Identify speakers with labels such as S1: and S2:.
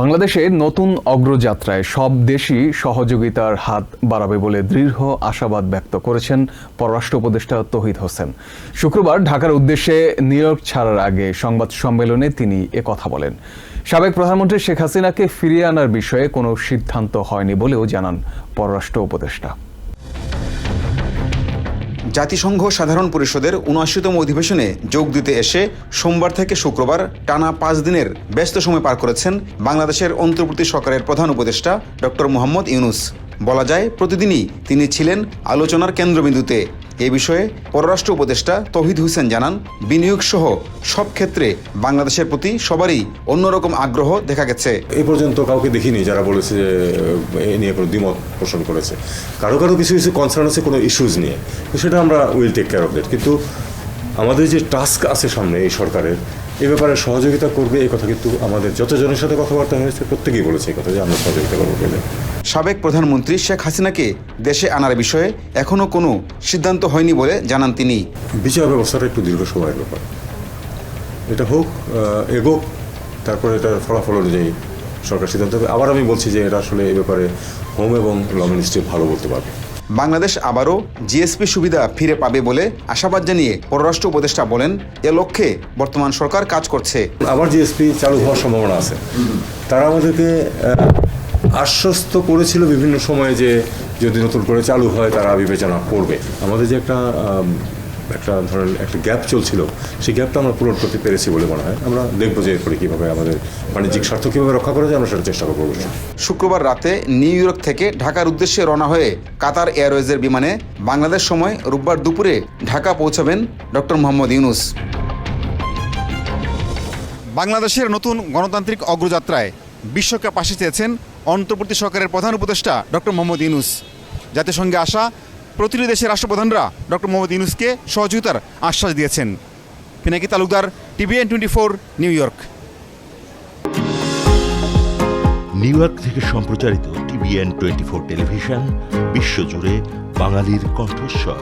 S1: বাংলাদেশে নতুন অগ্রযাত্রায় সব দেশই সহযোগিতার হাত বাড়াবে বলে দৃঢ় আশাবাদ ব্যক্ত করেছেন পররাষ্ট্র উপদেষ্টা তহিদ হোসেন। শুক্রবার ঢাকার উদ্দেশ্যে নিউ ছাড়ার আগে সংবাদ সম্মেলনে তিনি কথা বলেন। সাবেক প্রধানমন্ত্রী শেখ হাসিনাকে ফিরিয়ে আনার বিষয়ে কোনো সিদ্ধান্ত হয়নি বলেও জানান পররাষ্ট্র উপদেষ্টা।
S2: জাতিসংঘ সাধারণ পরিষদের উনআশিতম অধিবেশনে যোগ দিতে এসে সোমবার থেকে শুক্রবার টানা পাঁচ দিনের ব্যস্ত সময় পার করেছেন বাংলাদেশের অন্তর্বর্তী সরকারের প্রধান উপদেষ্টা ডক্টর মোহাম্মদ ইউনুস। বলা যায়, প্রতিদিনই তিনি ছিলেন আলোচনার কেন্দ্রবিন্দুতে। এ বিষয়ে পররাষ্ট্র উপদেষ্টা তহিদ হোসেন জানান বিনিয়োগ সহ সব ক্ষেত্রে বাংলাদেশের প্রতি সবারই অন্যরকম আগ্রহ দেখা গেছে।
S3: এই পর্যন্ত কাউকে দেখিনি যারা বলেছে যে, এ নিয়ে কোনো দ্বিমত পোষণ করেছে। কারও কারও কিছু কিছু কনসার্ন আছে, কোনো ইস্যুজ নিয়ে। সেটা আমরা will take care of that কিন্তু আমাদের যে টাস্ক আছে সামনে এই সরকারের এ ব্যাপারে সহযোগিতা করবে এই কথা কিন্তু আমাদের যতজনের সাথে কথাবার্তা হয়েছে প্রত্যেকেই বলেছে এই কথা যে আমরা সহযোগিতা করব পেলে
S2: সাবেক প্রধানমন্ত্রী শেখ হাসিনাকে দেশে আনার বিষয়ে এখনও কোনো সিদ্ধান্ত হয়নি বলে জানান তিনি।
S3: বিচার ব্যবস্থাটা একটু দীর্ঘ সময়ের ব্যাপার। এটা হোক এগোক তারপরে এটা ফলাফল অনুযায়ী সরকার সিদ্ধান্ত হবে। আবার আমি বলছি যে এটা আসলে এই ব্যাপারে হোম এবং ল মিনিস্ট্রি ভালো বলতে পারবে।
S2: বাংলাদেশ আবারও জিএসপি সুবিধা ফিরে পাবে বলে আশাবাদ জানিয়ে পররাষ্ট্র উপদেষ্টা বলেন, এ লক্ষ্যে বর্তমান সরকার কাজ করছে।
S3: আবার জিএসপি চালু হওয়ার সম্ভাবনা আছে। তারা আমাদেরকে আশ্বস্ত করেছিল বিভিন্ন সময়ে যে যদি নতুন করে চালু হয় তারা বিবেচনা করবে। আমাদের যে একটা একটা ধরেন একটা গ্যাপ চলছিল। সেই গ্যাপটা আমরা পূরণ করতে পেরেছি বলে মনে হয়। আমরা দেখব যে এরপরে কীভাবে আমাদের বাণিজ্যিক স্বার্থ কীভাবে রক্ষা করা যায়, আমরা সেটা চেষ্টা করব
S2: শুক্রবার রাতে নিউ ইয়র্ক থেকে ঢাকার উদ্দেশ্যে রওনা হয়ে কাতার এয়ারওয়েজের বিমানে বাংলাদেশ সময় রোববার দুপুরে ঢাকা পৌঁছাবেন ডক্টর মোহাম্মদ ইউনুস। বাংলাদেশের নতুন গণতান্ত্রিক অগ্রযাত্রায় বিশ্বকে পাশে চেয়েছেন অন্তর্বর্তী সরকারের প্রধান উপদেষ্টা ডক্টর মোহাম্মদ ইউনুস। জাতিসংঘে আসা প্রতিটি দেশের রাষ্ট্রপ্রধানরা ডক্টর মোহাম্মদ ইউনুসকে সহযোগিতার আশ্বাস দিয়েছেন। Pinaki Talukdar, TVN twenty four, New York.
S4: New York থেকে সম্প্রচারিত টিভিএন টোয়েন্টি ফোর টেলিভিশন, বিশ্বজুড়ে বাঙালির কণ্ঠস্বর।